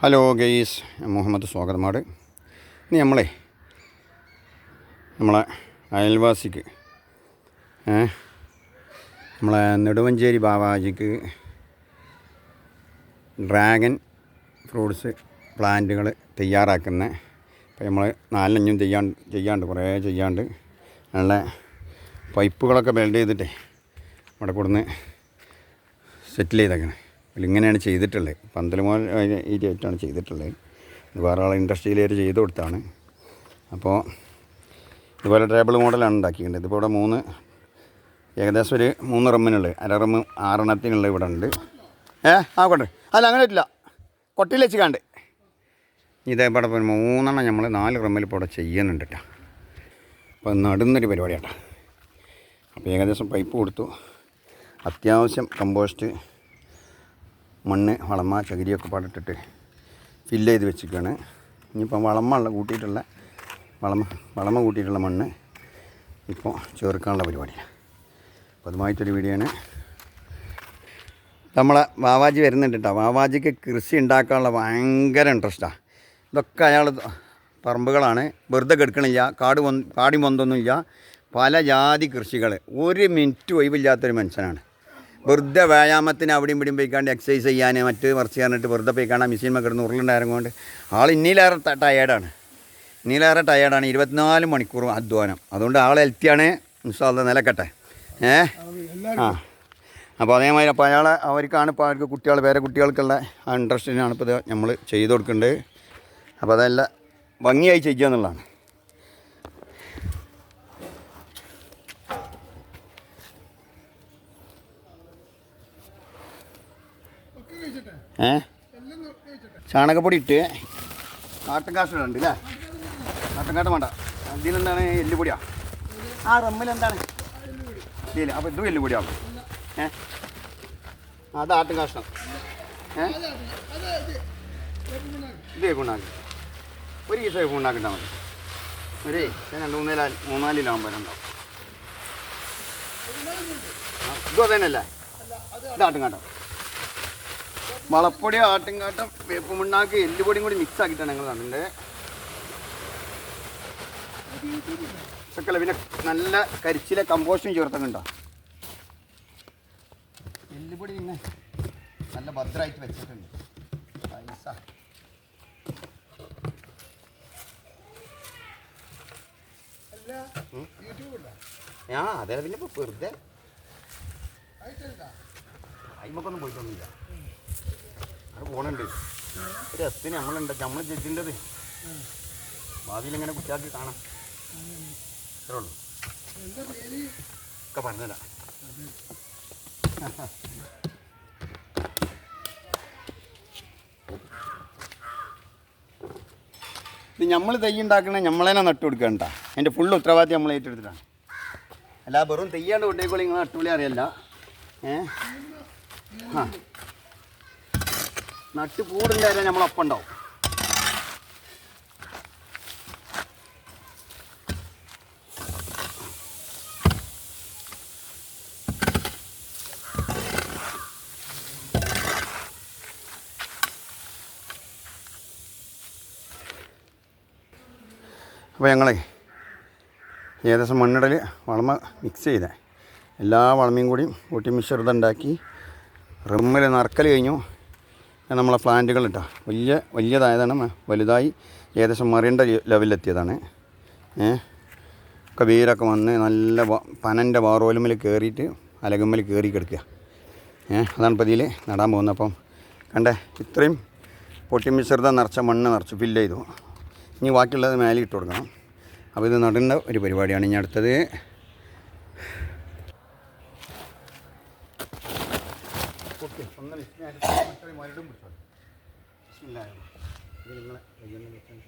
Hello guys Muhammad Swagathamad ഇനി നമ്മളെ നമ്മളെ അയൽവാസിക്ക് നമ്മളെ നെടുവഞ്ചേരി ബാവാജിക്ക് ഡ്രാഗൺ ഫ്രൂട്ട്സ് പ്ലാന്റുകൾ തയ്യാറാക്കുന്ന ഇപ്പം നമ്മൾ നാലഞ്ചും ചെയ്യാണ്ട് ചെയ്യാണ്ട് കുറേ ചെയ്യാണ്ട് നല്ല പൈപ്പുകളൊക്കെ ബിൽഡ് ചെയ്തിട്ടേ അവിടെ കൊടുന്ന് സെറ്റിൽ ചെയ്തേക്കണേ. ഇങ്ങനെയാണ് ചെയ്തിട്ടുള്ളത്. പന്തലുമോൽ ഏരിയായിട്ടാണ് ചെയ്തിട്ടുള്ളത്. ഇത് വേറെ ആൾ ഇൻഡസ്ട്രിയിലേറ്റ് ചെയ്ത് കൊടുത്താണ്. അപ്പോൾ ഇതുപോലെ ടേബിൾ മോഡലാണ് ഉണ്ടാക്കിയിട്ടുണ്ട്. ഇതിപ്പോൾ ഇവിടെ മൂന്ന് ഏകദേശം ഒരു മൂന്ന് റമ്മിനുള്ളത്. അര റമ്മ് ആറെണ്ണത്തിനുള്ള ഇവിടെ ഉണ്ട്. ഏ ആ കൊണ്ട് അല്ല അങ്ങനെ ഇല്ല കൊട്ടിയിൽ വെച്ച് കണ്ട് ഇതേപോലെ മൂന്നെണ്ണം നമ്മൾ നാല് റമ്മിൽ ഇപ്പോൾ ഇവിടെ ചെയ്യുന്നുണ്ട് കേട്ടോ. അപ്പോൾ നടുന്നൊരു പരിപാടിയാട്ടോ. അപ്പോൾ ഏകദേശം പൈപ്പ് കൊടുത്തു. അത്യാവശ്യം കമ്പോസ്റ്റ് മണ്ണ് വളമ ചകിരിയൊക്കെ പാടിട്ടിട്ട് ഫില്ല് ചെയ്ത് വെച്ചിരിക്കുകയാണ്. ഇനിയിപ്പോൾ വളമുള്ള കൂട്ടിയിട്ടുള്ള വളമ വളമ കൂട്ടിയിട്ടുള്ള മണ്ണ് ഇപ്പോൾ ചേർക്കാനുള്ള പരിപാടിയാണ്. അപ്പോൾ അതുമായിട്ടൊരു വീഡിയോ ആണ് നമ്മളെ വാവാജി വരുന്നുണ്ട് കേട്ടോ. വാവാജിക്ക് കൃഷി ഉണ്ടാക്കാനുള്ള ഭയങ്കര ഇൻട്രസ്റ്റാണ് ഇതൊക്കെ അയാൾ പറമ്പുകളാണ്. വെറുതെ കെടുക്കണില്ല. കാട് കാടി മൊന്തൊന്നുമില്ല പല ജാതി കൃഷികൾ. ഒരു മിനിറ്റ് ഒഴിവില്ലാത്തൊരു മനുഷ്യനാണ്. വെറുതെ വ്യായാമത്തിന് അവിടെയും ഇവിടെയും പോയിക്കാണ്ട് എക്സസൈസ് ചെയ്യാൻ മറ്റ് വർക്ക് ചെയ്യാനായിട്ട് വെറുതെ പോയിക്കാണ്ട് ആ മെഷീൻ കിടന്ന് ഉരുളുണ്ടായിരുന്നുകൊണ്ട് ആൾ ഇന്നിലേറെ ടയേർഡാണ് ഇന്നിലേറെ ടയേർഡാണ് ഇരുപത്തിനാല് മണിക്കൂർ അധ്വാനം. അതുകൊണ്ട് ആൾ ഹെൽത്തിയാണ് ഇൻഷാല്ല നിലക്കട്ടെ. ഏ? ആ. അപ്പോൾ അതേമാതിരി അപ്പോൾ അയാളെ അവർക്കാണ് ഇപ്പോൾ അവർക്ക് കുട്ടികൾ വേറെ കുട്ടികൾക്കുള്ള ഇൻട്രസ്റ്റിനാണ് ഇപ്പോൾ നമ്മൾ ചെയ്ത് കൊടുക്കേണ്ടത് അപ്പോൾ അതെല്ലാം ഭംഗിയായി ചെയ്യുക എന്നുള്ളതാണ്. ഏ? ചാണകപ്പൊടി ഇട്ട് ആട്ടുംകാഷ്ടം ഉണ്ട് അല്ലേ ആട്ടുംകാട്ടം വേണ്ട. അതിലെന്താണ് എല്ലുപൊടിയാ? ആ റമ്മിൽ എന്താണ്? ഇല്ല അപ്പോൾ ഇതും എല്ലുപൊടിയാവും ഏ? അത് ആട്ടുംകാഷ്ടം ഏ? ഇതേ കൊണ്ടാക്കി ഒരു കിലോ ഉണ്ടാക്കിട്ടാൽ മതി. ഒരു രണ്ട് മൂന്നേല മൂന്നാൽ കിലോ ആകുമ്പോൾ ഉണ്ടാവും ഇതും അതന്നെയല്ലേ? ഇതാട്ടും ആട്ടുംകാട്ടം വളപ്പൊടി ആട്ടിൻകാട്ടം വേപ്പ് മണ്ണാക്ക് എല്ലുപൊടിയും കൂടി മിക്സ് ആക്കിയിട്ടാണ് ഞങ്ങൾ നടുന്നത് ചക്കല പിന്നെ നല്ല കരിച്ചിലെ കമ്പോസ്റ്റും ചേർത്തുന്നുണ്ടോ എല്ലുപൊടി പിന്നെ നല്ല ഭദ്രമായിട്ട് വെച്ചിട്ടുണ്ട്. പൈസ. ആ അതെ പിന്നെ ഇപ്പോൾ വെറുതെ. അയിമക്കൊന്നും പോയിട്ടൊന്നുമില്ല. പോണുണ്ട്. രസത്തിന് നമ്മളുണ്ട്. നമ്മൾ ജഡ്ജിന്റെത് ഭാവിയിലിങ്ങനെ കുറ്റാക്കി കാണാം. അത്രേ ഉള്ളൂ. ഒക്കെ പറഞ്ഞുതരാം. നമ്മൾ തൈ ഉണ്ടാക്കണേ നമ്മളതിനെ നട്ടു കൊടുക്കണ്ട അതിന്റെ ഫുൾ ഉത്തരവാദിത്തം നമ്മൾ ഏറ്റെടുത്തിട്ടാണ്. അല്ല വെറും തെയ്യാണ്ട് കൊണ്ടേക്കോളി നിങ്ങൾ നട്ടുപൊളി അറിയല്ല. ഏ? ആ നട്ട് കൂടുണ്ടായാലും നമ്മളൊപ്പം ഉണ്ടാവും അപ്പോൾ ഞങ്ങളെ ഏകദേശം മണ്ണിടൽ വളമ മിക്സ് ചെയ്തേ. എല്ലാ വളമയും കൂടിയും കൂട്ടി മിശ്രിതം ഉണ്ടാക്കി. റിമ്മിൽ നറക്കൽ കഴിഞ്ഞു. നമ്മളെ പ്ലാന്റുകൾ ഇട്ടാ വലിയ വലിയതായതാണ്. വലുതായി ഏകദേശം മറിയേണ്ട ലെവലിലെത്തിയതാണ് ഏ ഒക്കെ വന്ന് നല്ല പനന്റെ വാറോലുമ്മിൽ കയറിയിട്ട് അലകുമ്മൽ കയറി കിടക്കുക ഏ അതാണ് പതിയിൽ നടാൻ പോകുന്നത്. അപ്പം കണ്ടേ ഇത്രയും പൊട്ടി മിശ്രിതം നിറച്ച മണ്ണ് നിറച്ച് ഫില്ല് ചെയ്തു. ഇനി ബാക്കിയുള്ളത് മേലെ ഇട്ട് കൊടുക്കണം. അപ്പോൾ ഇത് നടേണ്ട ഒരു പരിപാടിയാണ്. ഇനി അടുത്തത് ഒന്ന് മറ്റൊരു മരടും പിടിച്ചോ. ഇത് നിങ്ങളെ കയ്യൊന്നും വെച്ചാൽ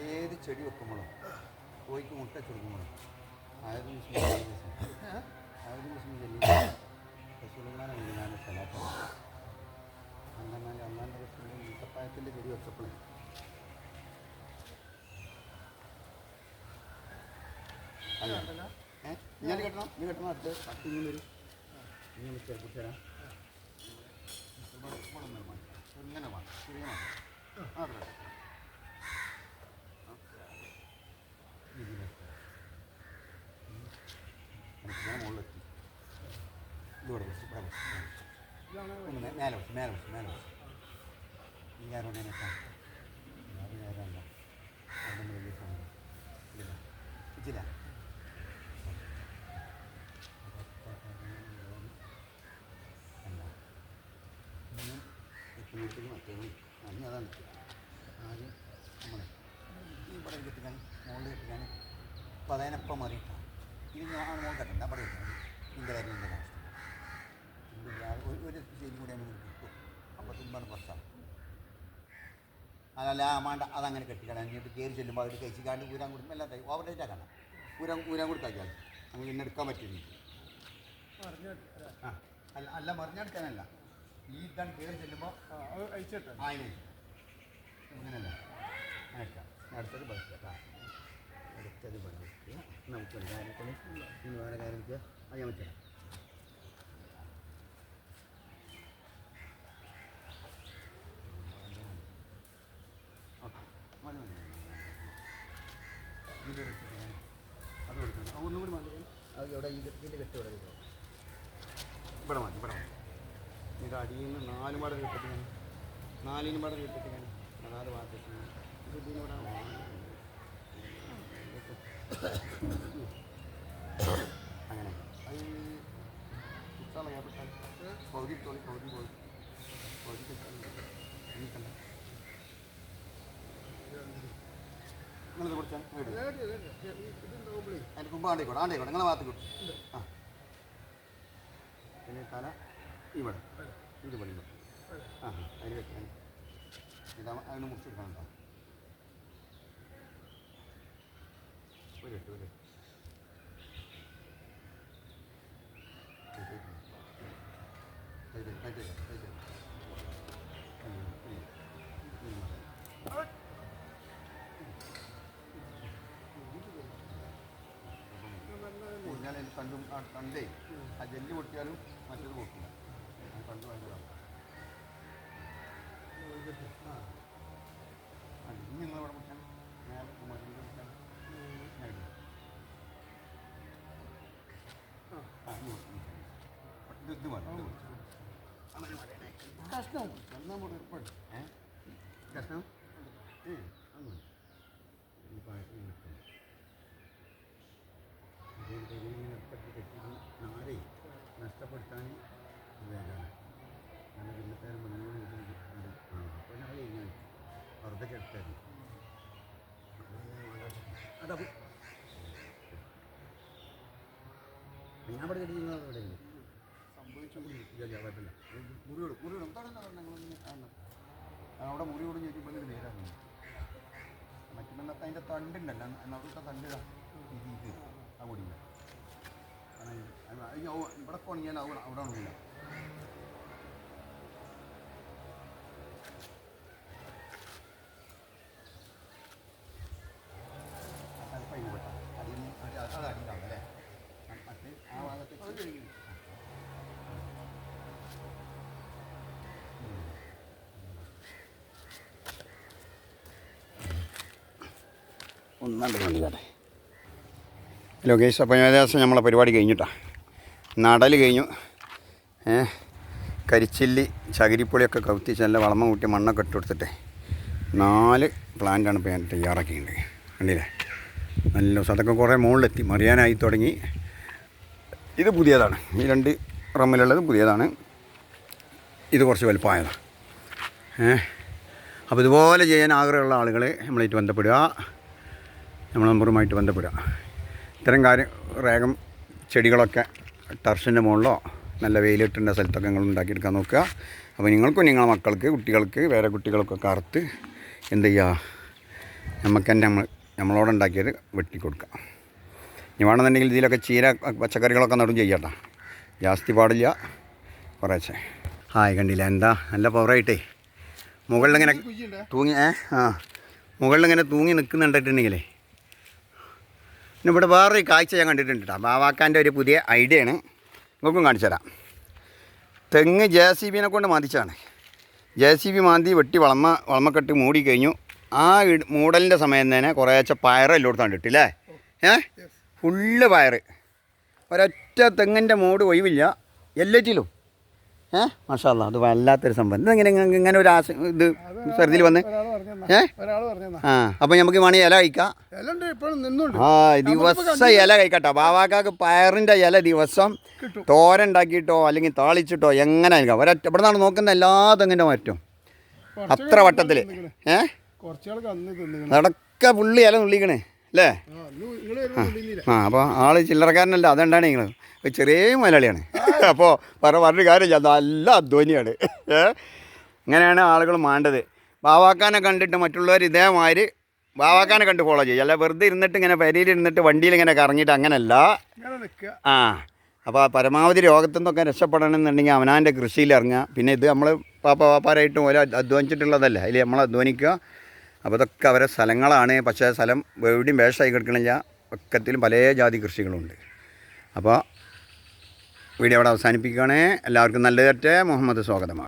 ഏത് ചെടി വെക്കുമ്പോഴും? കോഴിക്ക് മുട്ട ചുരുക്കുമ്പോഴും ആയിരം ആയിരം റസൂലുള്ളാഹിനെ വിളിക്കാനുള്ള സ്ഥലത്താണ് അന്നാൽ അമ്മാന്റെ പ്രശ്നം ഈത്തപ്പായത്തിന്റെ ചെടി വെച്ചപ്പോഴേ ഞാൻ കെട്ടണം നീ കെട്ടണം അടുത്ത് പത്ത് ഇങ്ങനെ വരും ഇങ്ങനെ വെച്ചാൽ കുട്ടിയാ ഇങ്ങനെ ആ അതെ ഞാൻ മുകളിലെത്തി ഇതോടെ വെച്ച് ഇവിടെ വെച്ച്. ഒന്ന് മേലെ വെച്ച് മേലെ വെച്ച് മേലെ വെച്ച് ഈ ആരോ ഞാൻ എത്താം ഞാൻ അവിടെ വലിയ സാധനം ഇല്ല ഇച്ചില്ല എത്തുമ്പോഴത്തേക്ക് മറ്റേത് അന്ന് അതാണ് ആദ്യം ഇവിടെ ഇത് ഞാൻ മോൾ കെട്ടണ്ട അവിടെ കെട്ടണം ഇന്ത്യ കാര്യം എന്റെ ഞാൻ ഒരു ഒരു ശരി കൂടി നമ്മൾ കിട്ടും അപ്പോൾ തുമ്പാണ് പ്രശ്നം. അതല്ല ആ വേണ്ട അതങ്ങനെ കെട്ടിക്കണം എന്നിട്ട് കയറി ചെല്ലുമ്പോൾ അവർ കഴിച്ചിക്കാണ്ട് ഊരാൻ കൊടുക്കും. എല്ലാം തൈ ഓവർ ഡേറ്റ് ആക്കണം. ഊരാൻ ഊരാൻ കൊടുത്താക്കിയാൽ നമുക്ക് പിന്നെ എടുക്കാൻ പറ്റില്ല. ആ അല്ല അല്ല മറിഞ്ഞെടുക്കാനല്ല ഈ ഇതാണ് കയറി ചെല്ലുമ്പോൾ ആയിരം അങ്ങനല്ല എടുക്കാം. അടുത്തത് ബസ് അടുത്തത് ബസ് നമുക്ക് വേറെ കാര്യം അത് ഞാൻ വെച്ചാൽ ഓക്കെ മതി മതി ഇത് എടുത്തിട്ട് ഞാൻ അത് കൊടുക്കണം ആ, ഒന്നും കൂടി മതി അത് ഇവിടെ ഇതിന്റെ കെട്ട് ഇവിടെ കിട്ടും ഇവിടെ മതി. ഇവിടെ അടിയിൽ നിന്ന് നാല് പാട് കിട്ടിട്ട് ഞാൻ നാലിന് പാട് കിട്ടിട്ട് ഞാൻ നാല് ഭാഗത്തേക്ക് ഞാൻ ഇത് ഇതിന് ഇവിടെ അങ്ങനെ. അത് ഏർപ്പെട്ടാൽ പകുതി തോളി പകുതി പോയി. പകുതി കിട്ടാൻ എനിക്കല്ല കുടിച്ചാൽ അതിന്റെ കുമ്പ് ആണ്ടേക്കോട്ടെ ആണ്ടേക്കോട്ടെ നിങ്ങളെ ഭാഗത്ത് കൊടുക്കും. ആ. പിന്നെ തല ഇവിടെ. ഇത് പണി ആ അതിന് ഇതാ അതിന് മുറിച്ചെടുക്കണം കേട്ടോ. ഒരു എട്ട് ഒരു എട്ട്. കണ്ടും ആ കണ്ടേ. ആ ജെല്ല് പൊട്ടിയാലും മറ്റേത് പൊട്ടില്ല. ഞാൻ ഭയങ്കരമാണ് ഇനി നിങ്ങൾ ഇവിടെ പൊട്ടാൻ നേരെ മരുന്ന് പൊട്ടാൻ പൊട്ടാം. ഇത് മതി. കഷ്ണം. കഷ്ണം ഏ അത് മതി. ഈ പായസം ഇങ്ങനെ ഇട്ടു. ഇങ്ങനെ ഇടയ്ക്കിടയ്ക്ക് കെട്ടിയിട്ട് നാളെ നഷ്ടപ്പെടുത്താൻ വേഗമാണ് അങ്ങനെ പിന്നത്തേരം മണിയോട് വീട്ടിൽ അപ്പോൾ ഞാൻ കഴിഞ്ഞു വെറുതെ കെടുത്തായിരുന്നു അതാ ഞാൻ ഇവിടെ കെട്ടിക്കുന്നത് അവിടെ ഇല്ല സംഭവിച്ചുകൊണ്ടിരിക്കില്ല കുഴപ്പമില്ല. മുറിയോട് മുറിയോട് അവിടെ മുറിയോട് ചോദിക്കുമ്പോൾ ഇത് നേരാണ്. മറ്റുള്ള അതിന്റെ തണ്ടുണ്ടല്ലോ നടുത്ത തണ്ടിതാണ് ഇതാ. ഇത്. ആ പൊടിയില്ല ഇവിടെ കൊണിയാൽ അവിടെ അവിടെ ഉണ്ടില്ല അത് അടിയിലാവും അല്ലേ മറ്റേ ആ ഭാഗത്ത് ഒന്നാണ്ട് കണ്ടിക്കാട്ടെ ലൊക്കേഷൻ അപ്പോൾ ഏകദേശം നമ്മളെ പരിപാടി കഴിഞ്ഞിട്ടാണ് നടൽ കഴിഞ്ഞു. കരിച്ചില്ലി ചകിരിപ്പൊളിയൊക്കെ കവുത്തിച്ച് നല്ല വളമ കൂട്ടി മണ്ണൊക്കെ ഇട്ട് കൊടുത്തിട്ട് നാല് പ്ലാന്റാണ് ഇപ്പോൾ ഞാൻ തയ്യാറാക്കിയിട്ടുണ്ട്. കണ്ടില്ലേ? നല്ല ദിവസം അതൊക്കെ കുറേ മുകളിലെത്തി. മറിയാനായി തുടങ്ങി. ഇത് പുതിയതാണ്. ഈ രണ്ട് റമ്മിലുള്ളത് പുതിയതാണ്. ഇത് കുറച്ച് വലുപ്പമായതാണ് ഏ അപ്പോൾ ഇതുപോലെ ചെയ്യാൻ ആഗ്രഹമുള്ള ആളുകളെ നമ്മളായിട്ട് ബന്ധപ്പെടുക. നമ്മളെ നമ്പറുമായിട്ട് ബന്ധപ്പെടുക. ഇത്തരം കാര്യം വേഗം ചെടികളൊക്കെ ടർഷിന്റെ മുകളിലോ നല്ല വെയിലിട്ടേണ്ട സ്ഥലത്തൊക്കെ നിങ്ങൾ ഉണ്ടാക്കിയെടുക്കാൻ നോക്കുക. അപ്പോൾ നിങ്ങൾക്കും നിങ്ങളെ മക്കൾക്ക് കുട്ടികൾക്ക് വേറെ കുട്ടികൾക്കൊക്കെ അറുത്ത് എന്ത് ചെയ്യുക? നമുക്ക് തന്നെ നമ്മൾ നമ്മളോട് ഉണ്ടാക്കിയത് വെട്ടിക്കൊടുക്കുക. ഇനി വേണമെന്നുണ്ടെങ്കിൽ ഇതിലൊക്കെ ചീര പച്ചക്കറികളൊക്കെ നടും ചെയ്യട്ടാ ജാസ്തി പാടില്ല. കുറേശ്ശെ. ഹായ് കണ്ടില്ല? എന്താ? നല്ല പവറായിട്ടേ. മുകളിലിങ്ങനെ തൂങ്ങി ഏ? ആ. മുകളിലിങ്ങനെ തൂങ്ങി നിൽക്കുന്നുണ്ടിട്ടുണ്ടെങ്കിലേ പിന്നെ ഇവിടെ വേറൊരു കാഴ്ച ഞാൻ കണ്ടിട്ടുണ്ട് കേട്ടോ ബാവാക്കാന്റെ ഒരു പുതിയ ഐഡിയ ആണ് നിങ്ങൾക്കും കാണിച്ചു തരാം. തെങ്ങ് ജെ സി ബിനെ കൊണ്ട് മാന്തിച്ചതാണ്. ജെ സി ബി മാന്തി വെട്ടി വളമ വളമക്കെട്ട് മൂടി കഴിഞ്ഞു. ആ മൂടലിന്റെ സമയം തന്നെ കുറേശ്ശെ പയറ് എല്ലായിടത്തും കണ്ടിട്ടില്ലേ ഏ? ഫുള്ള് പയറ്. ഒരൊറ്റ തെങ്ങിന്റെ മൂട് ഒഴിവില്ല. എല്ലാറ്റിലും. ഏ? മാഷാല്ല അത് വല്ലാത്തൊരു സംഭവം. ഇതെങ്ങനെ ഇങ്ങ- ഇങ്ങനെ ഒരു ആശ ഇത് ശ്രദ്ധയിൽ വന്ന്? ഏ? ആ അപ്പം നമുക്ക് വേണമെങ്കിൽ ഇല കഴിക്കാം. ആ ദിവസം ഇല കഴിക്കട്ടോ. ബാവാക്കാക്ക് പയറിന്റെ ഇല ദിവസം തോരണ്ടാക്കിയിട്ടോ ഉണ്ടാക്കിയിട്ടോ അല്ലെങ്കിൽ താളിച്ചിട്ടോ എങ്ങനെ കഴിക്കാം ഒരൊറ്റ ഇവിടെ നിന്നാണ് നോക്കുന്ന എല്ലാ തെങ്ങിന്റെ മറ്റും അത്ര വട്ടത്തിൽ ഏ? നടക്ക പുള്ളി ഇല നുള്ളിക്കണേ. അല്ലേ ആ അപ്പോൾ ആൾ ചില്ലറക്കാരനല്ല. അതുകൊണ്ടാണ് നിങ്ങൾ ഒരു ചെറിയ മലയാളിയാണ് അപ്പോൾ പറ പറഞ്ഞ കാര്യം നല്ല അധ്വാനിയാണ്. ഇങ്ങനെയാണ് ആളുകൾ മാണ്ടത്. ബാവാക്കാനെ കണ്ടിട്ട് മറ്റുള്ളവർ ഇതേമാതിരി ബാവാക്കാനെ കണ്ട് ഫോളോ ചെയ്യും. അല്ല വെറുതെ ഇരുന്നിട്ട് ഇങ്ങനെ പരിയിൽ ഇരുന്നിട്ട് വണ്ടിയിൽ ഇങ്ങനെ കറങ്ങിയിട്ട് അങ്ങനല്ല. ആ. അപ്പോൾ പരമാവധി രോഗത്തു നിന്നൊക്കെ രക്ഷപ്പെടണമെന്നുണ്ടെങ്കിൽ അവനാന്റെ കൃഷിയിൽ ഇറങ്ങുക പിന്നെ ഇത് നമ്മൾ പാപ്പ പാപ്പാരായിട്ടും ഓരോ അധ്വാനിച്ചിട്ടുള്ളതല്ല. അതിൽ നമ്മൾ അധ്വാനിക്കുക. അപ്പോൾ ഇതൊക്കെ അവരെ സ്ഥലങ്ങളാണ്. പക്ഷേ സ്ഥലം എവിടെയും വേഷമായി കിടക്കണില്ല. ഒക്കത്തിലും പല ജാതി കൃഷികളുണ്ട്. അപ്പോൾ വീഡിയോ അവിടെ അവസാനിപ്പിക്കുകയാണേ. എല്ലാവർക്കും നല്ലതട്ടെ മുഹമ്മദ് സ്വാഗതമാണ്.